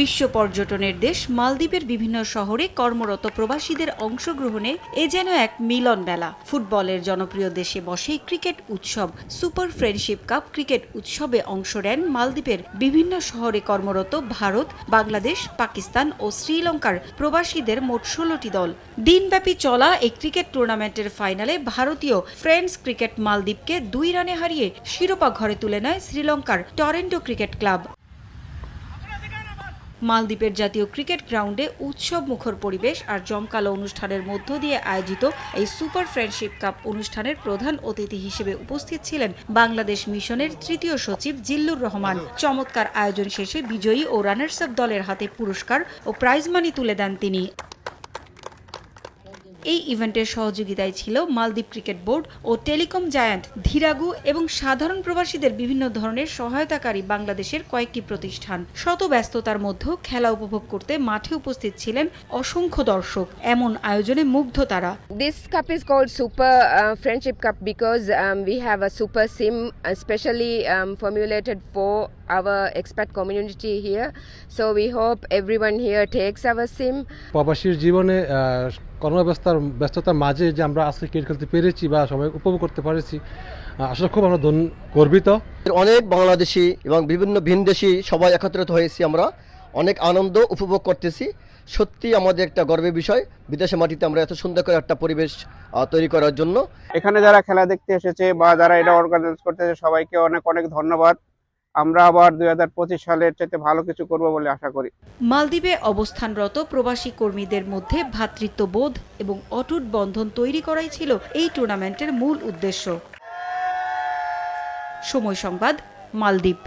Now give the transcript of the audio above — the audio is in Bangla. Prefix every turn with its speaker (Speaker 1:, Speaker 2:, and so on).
Speaker 1: বিশ্ব পর্যটনের দেশ মালদ্বীপের বিভিন্ন শহরে কর্মরত প্রবাসীদের অংশগ্রহণে এ যেন এক মিলন মেলা। ফুটবলের জনপ্রিয় দেশে বসে ক্রিকেট উৎসব। সুপার ফ্রেন্ডশিপ কাপ ক্রিকেট উৎসবে অংশ নেন মালদ্বীপের বিভিন্ন শহরে কর্মরত ভারত, বাংলাদেশ, পাকিস্তান ও শ্রীলঙ্কার প্রবাসীদের মোট ষোলোটি দল। দিনব্যাপী চলা এই ক্রিকেট টুর্নামেন্টের ফাইনালে ভারতীয় ফ্রেন্ডস ক্রিকেট মালদ্বীপকে দুই রানে হারিয়ে শিরোপা ঘরে তুলে নেয় শ্রীলঙ্কার টরেন্টো ক্রিকেট ক্লাব। মালদ্বীপের জাতীয় ক্রিকেট গ্রাউন্ডে উৎসব মুখর পরিবেশ আর জমকালো অনুষ্ঠানের মধ্য দিয়ে আয়োজিত এই সুপার ফ্রেন্ডশিপ কাপ অনুষ্ঠানের প্রধান অতিথি হিসেবে উপস্থিত ছিলেন বাংলাদেশ মিশনের তৃতীয় সচিব জিল্লুর রহমান। চমৎকার আয়োজন শেষে বিজয়ী ও রানার্স আপ দলের হাতে পুরস্কার ও প্রাইজ মানি তুলে দেন তিনি। এই ইভেন্টের সহযোগিতায় ছিল মালদ্বীপ ক্রিকেট বোর্ড ও টেলিকম জায়ান্ট ধীরাগু এবং সাধারণ প্রবাসীদের বিভিন্ন ধরনের সহায়তাকারী বাংলাদেশের কয়েকটি প্রতিষ্ঠান শত ব্যস্ততার মধ্যেও খেলা উপভোগ করতে মাঠে উপস্থিত ছিলেন অসংখ্য দর্শক এমন আয়োজনে মুগ্ধ তারা
Speaker 2: This cup is called Super uh, Friendship Cup because um, we have a super sim especially um, formulated for our expat community here. So we hope everyone here takes our sim.
Speaker 3: প্রবাসীর জীবনে কর্মব্যস্তার ব্যস্ততার মাঝে যে আমরা আজকে ক্রিকেট খেলতে পেরেছি বা সবাই উপভোগ করতে পেরেছি আসলে খুব আমরা ধন্য গর্বিত।
Speaker 4: অনেক বাংলাদেশি এবং বিভিন্ন ভিনদেশি সবাই একত্রিত হয়েছি আমরা। অনেক আনন্দ উপভোগ করতেছি। সত্যি আমাদের একটা গর্বের বিষয় বিদেশে মাটিতে আমরা এত সুন্দর করে একটা পরিবেশ তৈরি করার জন্য।
Speaker 5: এখানে যারা খেলা দেখতে এসেছে বা যারা এটা অর্গানাইজ করতেছে সবাইকে অনেক অনেক ধন্যবাদ। আমরা আবার দুই হাজার পঁচিশ সালের চাইতে ভালো কিছু করব বলে আশা করি।
Speaker 1: মালদ্বীপে অবস্থানরত প্রবাসী কর্মীদের মধ্যে ভ্রাতৃত্ববোধ এবং অটুট বন্ধন তৈরি করাই ছিল এই টুর্নামেন্টের মূল উদ্দেশ্য। সময় সংবাদ, মালদ্বীপ।